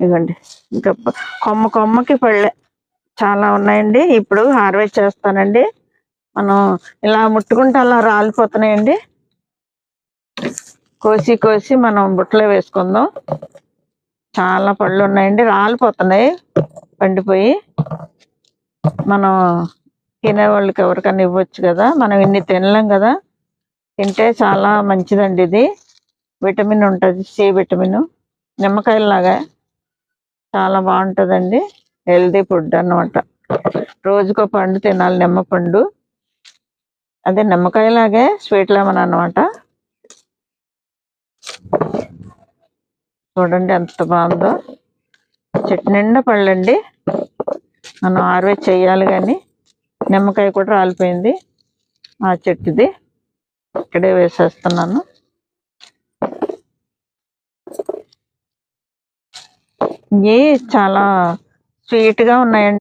ఇదిగోండి. ఇంకా కొమ్మ కొమ్మకి పళ్ళే చాలా ఉన్నాయండి. ఇప్పుడు హార్వెస్ట్ చేస్తానండి. మనం ఇలా ముట్టుకుంటే అలా రాలిపోతున్నాయండి. కోసి కోసి మనం బుట్టలో వేసుకుందాం. చాలా పళ్ళు ఉన్నాయండి. రాలిపోతున్నాయి. పండిపోయి మనం తినే వాళ్ళకి ఎవరికైనా ఇవ్వచ్చు కదా. మనం ఇన్ని తినలేం కదా. తింటే చాలా మంచిదండి ఇది. విటమిన్ ఉంటుంది. C vitamin. నిమ్మకాయలాగా చాలా బాగుంటుందండి. హెల్దీ ఫుడ్ అన్నమాట. రోజుకో పండు తినాలి నిమ్మ పండు. అదే నిమ్మకాయలాగే స్వీట్ లెమన్ అనమాట చూడండి ఎంత బాగుందో. చెట్టు నిండా పళ్ళండి. మనం హార్వెస్ట్ చేయాలి కానీ నిమ్మకాయ కూడా రాలిపోయింది. ఆ చెట్టుది. ఇక్కడే వేసేస్తున్నాను. ఇవి చాలా స్వీట్గా ఉన్నాయండి.